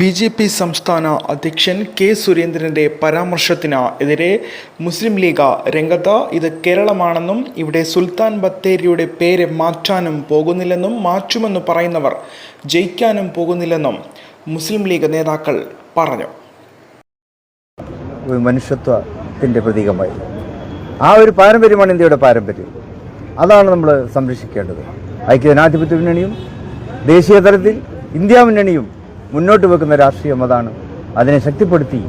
B J P സംസ്ഥാന അധ്യക്ഷൻ K സുരേന്ദ്രന്റെ പരാമർശത്തിന് എതിരെ മുസ്ലിം ലീഗ് രംഗത്ത് ഇത് കേരളമാണെന്നും ഇവിടെ സുൽത്താൻ ബത്തേരിയുടെ പേര് മാറ്റാനും പോകുന്നില്ലെന്നും മാറ്റുമെന്ന് പറയുന്നവർ ജയിക്കാനും പോകുന്നില്ലെന്നും മുസ്ലിം ലീഗ് നേതാക്കൾ പറഞ്ഞു. മനുഷ്യത്വത്തിന്റെ പ്രതീകമായി. ആ ഒരു പാരമ്പര്യമാണ് ഇന്ത്യയുടെ പാരമ്പര്യം. അതാണ് നമ്മൾ സംരക്ഷിക്കേണ്ടത്. ഐക്യജനാധിപത്യ മുന്നണിയും ദേശീയ തലത്തിൽ ഇന്ത്യ മുന്നണിയും മുന്നോട്ട് വെക്കുന്ന രാഷ്ട്രീയം അതാണ്. അതിനെ ശക്തിപ്പെടുത്തി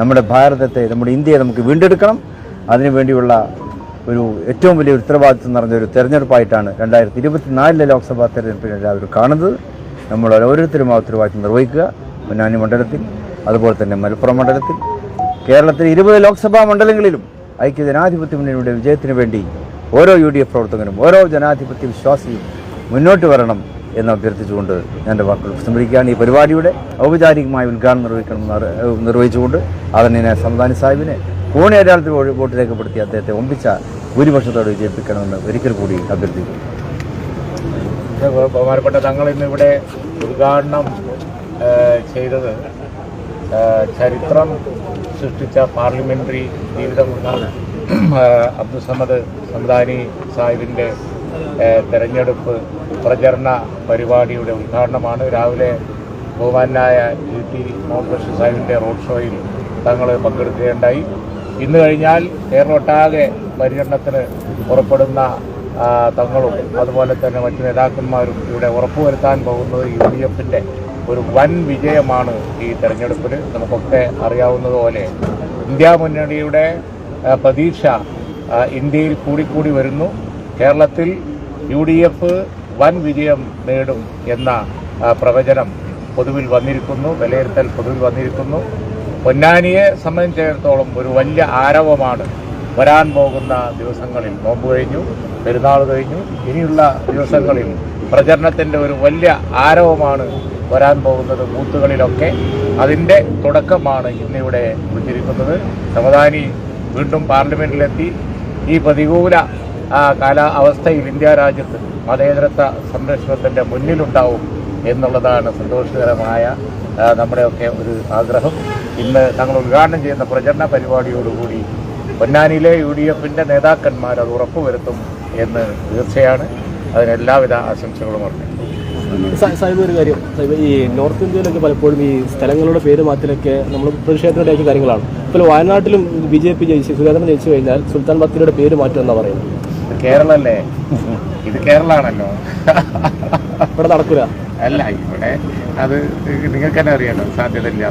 നമ്മുടെ ഭാരതത്തെ നമ്മുടെ ഇന്ത്യയെ നമുക്ക് വീണ്ടെടുക്കണം. അതിനുവേണ്ടിയുള്ള ഒരു ഏറ്റവും വലിയ ഉത്തരവാദിത്വം നിറഞ്ഞ ഒരു തെരഞ്ഞെടുപ്പായിട്ടാണ് രണ്ടായിരത്തി ഇരുപത്തിനാലിലെ ലോക്സഭാ തെരഞ്ഞെടുപ്പിനെ എല്ലാവരും കാണുന്നത്. നമ്മൾ ഓരോരുത്തരും ആ ഉത്തരവാദിത്വം നിർവഹിക്കുക. പൊന്നാനി മണ്ഡലത്തിൽ അതുപോലെ തന്നെ മലപ്പുറം മണ്ഡലത്തിൽ. കേരളത്തിലെ ഇരുപത് ലോക്സഭാ മണ്ഡലങ്ങളിലും ഐക്യ ജനാധിപത്യ മുന്നണിയുടെ വിജയത്തിന് വേണ്ടി ഓരോ യു ഡി എഫ് പ്രവർത്തകനും ഓരോ ജനാധിപത്യ വിശ്വാസിയും മുന്നോട്ട് വരണം. എന്ന് അഭ്യർത്ഥിച്ചുകൊണ്ട് എന്റെ വാക്കുകൾ ഉപസംഹരിക്കുകയാണ് ഈ പരിപാടിയുടെ ഔപചാരികമായ ഉദ്ഘാടനം നിർവഹിക്കണമെന്ന് നിർവഹിച്ചുകൊണ്ട് അതന്നെ സംതാനി സാഹിബിനെ കോണി അടയാളത്തിൽ വോട്ട് രേഖപ്പെടുത്തി അദ്ദേഹത്തെ ഒമ്പിച്ച ഭൂരിപക്ഷത്തോട് വിജയിപ്പിക്കണമെന്ന് ഒരിക്കൽ കൂടി അഭ്യർത്ഥിക്കുന്നു. ബഹുമാനപ്പെട്ട തങ്ങൾ ഇന്നിവിടെ ഉദ്ഘാടനം ചെയ്തത് ചരിത്രം സൃഷ്ടിച്ച പാർലമെന്ററി ജീവിതം ആ, അബ്ദുസമദ് സംദാനി സാഹിബിന്റെ തെരഞ്ഞെടുപ്പ് പ്രചരണ പരിപാടിയുടെ ഉദ്ഘാടനമാണ്. രാവിലെ ബഹുമാനായ ഇ ടി മുഹമ്മദ് സാഹിബിന്റെ റോഡ് ഷോയിൽ തങ്ങൾ പങ്കെടുക്കുകയുണ്ടായി. ഇന്ന് കഴിഞ്ഞാൽ കേരളമൊട്ടാകെ പര്യടനത്തിന് പുറപ്പെടുന്ന തങ്ങളും അതുപോലെ തന്നെ മറ്റു നേതാക്കന്മാരും ഇവിടെ ഉറപ്പുവരുത്താൻ പോകുന്നത് യു ഡി എഫിന്റെ ഒരു വൻ വിജയമാണ് ഈ തെരഞ്ഞെടുപ്പിൽ നമുക്കൊക്കെ അറിയാവുന്നതുപോലെ ഇന്ത്യ മുന്നണിയുടെ പ്രതീക്ഷ ഇന്ത്യയിൽ കൂടിക്കൂടി വരുന്നു. കേരളത്തിൽ യു ഡി എഫ് വൻ വിജയം നേടും എന്ന പ്രവചനം പൊതുവിൽ വന്നിരിക്കുന്നു വിലയിരുത്തൽ പൊതുവിൽ വന്നിരിക്കുന്നു. പൊന്നാനിയെ സംബന്ധിച്ചിടത്തോളം ഒരു വലിയ ആരവമാണ് വരാൻ പോകുന്ന ദിവസങ്ങളിൽ. നോമ്പ് കഴിഞ്ഞു പെരുന്നാൾ കഴിഞ്ഞു ഇനിയുള്ള ദിവസങ്ങളിൽ പ്രചരണത്തിന്റെ ഒരു വലിയ ആരവമാണ് വരാൻ പോകുന്നത് ബൂത്തുകളിലൊക്കെ. അതിന്റെ തുടക്കമാണ് ഇന്നിവിടെ കുറിച്ചിരിക്കുന്നത്. സമദാനി വീണ്ടും പാർലമെന്റിലെത്തി. ഈ പ്രതികൂല ആ, കാല അവസ്ഥയിൽ ഇന്ത്യ രാജ്യത്ത് മതേതരത്വ സംരക്ഷണത്തിന്റെ മുന്നിലുണ്ടാവും എന്നുള്ളതാണ് സന്തോഷകരമായ നമ്മുടെയൊക്കെ ഒരു ആഗ്രഹം. ഇന്ന് ഞങ്ങൾ ഉദ്ഘാടനം ചെയ്യുന്ന പ്രചരണ പരിപാടിയോടുകൂടി പൊന്നാനിയിലെ യു ഡി എഫിന്റെ നേതാക്കന്മാർ അത് ഉറപ്പുവരുത്തും എന്ന് തീർച്ചയാണ്. അതിനെല്ലാവിധ ആശംസകളും ഉണ്ട് സാഹിബ് ഒരു കാര്യം. ഈ നോർത്ത് ഇന്ത്യയിലൊക്കെ പലപ്പോഴും ഈ സ്ഥലങ്ങളുടെ പേര് മാറ്റലൊക്കെ നമ്മൾ പ്രതിഷേധത്തിനിടയാക്കിയ കാര്യങ്ങളാണ്. ഇപ്പോൾ വയനാട്ടിലും ബി ജെ പി ജയിച്ച് സുരേന്ദ്രൻ ജയിച്ചു കഴിഞ്ഞാൽ സുൽത്താൻ ബത്തേരിയുടെ പേര് മാറ്റുമെന്നാണ് പറയുന്നത്. കേരളല്ലേ? ഇത് കേരളാണല്ലോ. ഇവിടെ നടക്കില്ല അല്ല ഇവിടെ അത് നിങ്ങൾക്ക് തന്നെ അറിയാലോ സാധ്യത ഇല്ല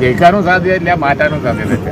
ജയിക്കാനും സാധ്യതയില്ല മാറ്റാനും സാധ്യതയില്ല.